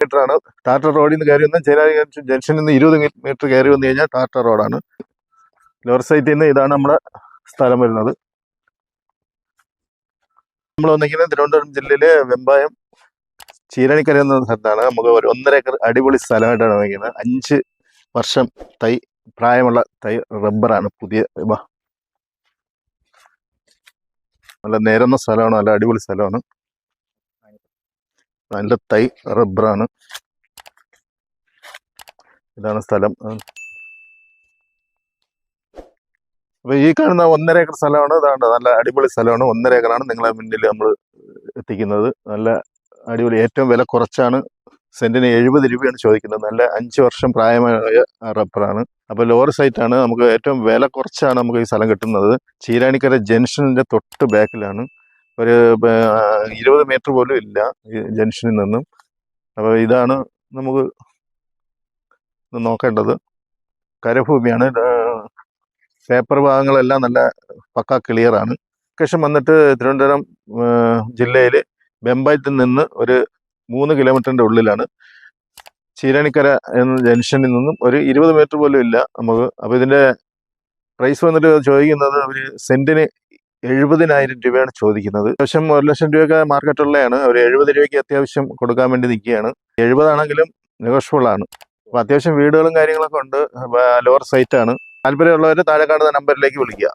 Metre ആണ് ടാറ്റർ റോഡിൽ നിന്ന് കയറി വന്ന് ചേരാരി ജംഗ്ഷനിൽ നിന്ന് ഇരുപത് മീറ്റർ കയറി വന്നു കഴിഞ്ഞാൽ ടാറ്റർ റോഡാണ്. ലോവർ സൈറ്റിൽ നിന്ന് ഇതാണ് നമ്മുടെ സ്ഥലം വരുന്നത്. നമ്മൾ വന്നിരിക്കുന്നത് തിരുവനന്തപുരം ജില്ലയിലെ വെമ്പായം ചീരണിക്കര എന്ന സ്ഥലത്താണ്. നമുക്ക് ഒരു ഒന്നര ഏക്കർ അടിപൊളി സ്ഥലമായിട്ടാണ് വന്നിരിക്കുന്നത്. അഞ്ച് വർഷം തൈ പ്രായമുള്ള തൈ റബ്ബറാണ് പുതിയ. നല്ല നേരുന്ന സ്ഥലമാണ്. നല്ല അടിപൊളി സ്ഥലമാണ്. നല്ല തൈ റബ്ബറാണ്. ഇതാണ് സ്ഥലം. അപ്പൊ ഈ കാണുന്ന ഒന്നര ഏക്കർ സ്ഥലമാണ്. ഇതാണ്ട് നല്ല അടിപൊളി സ്ഥലമാണ്. ഒന്നര ഏക്കറാണ് നിങ്ങളെ മുന്നിൽ നമ്മൾ എത്തിക്കുന്നത്. നല്ല അടിപൊളി ഏറ്റവും വില കുറച്ചാണ്. സെന്റിന് എഴുപത് രൂപയാണ് ചോദിക്കുന്നത്. നല്ല അഞ്ച് വർഷം പ്രായമായ റബ്ബറാണ്. അപ്പോൾ ലോവർ സൈറ്റാണ്. നമുക്ക് ഏറ്റവും വില കുറച്ചാണ് നമുക്ക് ഈ സ്ഥലം കിട്ടുന്നത്. ചീരാണിക്കര ജംഗ്ഷനിന്റെ തൊട്ട് ബാക്കിലാണ്. ഒരു ഇരുപത് മീറ്റർ പോലും ഇല്ല ജംഗ്ഷനിൽ നിന്നും. അപ്പോൾ ഇതാണ് നമുക്ക് നോക്കേണ്ടത്. കരഭൂമിയാണ്. പേപ്പർ ഭാഗങ്ങളെല്ലാം നല്ല പക്ക ക്ലിയറാണ് ലൊക്കേഷൻ വന്നിട്ട് തിരുവനന്തപുരം ജില്ലയിൽ ബെമ്പായത്തിൽ നിന്ന് ഒരു മൂന്ന് കിലോമീറ്ററിന്റെ ഉള്ളിലാണ്. ചീരാണിക്കര എന്ന ജംഗ്ഷനിൽ നിന്നും ഒരു ഇരുപത് മീറ്റർ പോലും ഇല്ല നമുക്ക്. അപ്പോൾ ഇതിന്റെ പ്രൈസ് വന്നിട്ട് ചോദിക്കുന്നത് ഒരു സെന്റിന് എഴുപതിനായിരം രൂപയാണ് ചോദിക്കുന്നത്. അത്യാവശ്യം ഒരു ലക്ഷം രൂപയൊക്കെ മാർക്കറ്റുള്ളതാണ് അവർ എഴുപത് രൂപയ്ക്ക് അത്യാവശ്യം കൊടുക്കാൻ വേണ്ടി നിൽക്കുകയാണ്. എഴുപതാണെങ്കിലും നെഗോഷ്യബിൾ ആണ്. അപ്പോൾ അത്യാവശ്യം വീടുകളും കാര്യങ്ങളൊക്കെ ഉണ്ട്. ലോവർ സൈറ്റാണ് താല്പര്യമുള്ളവർ താഴെ കാണുന്ന നമ്പറിലേക്ക് വിളിക്കുക.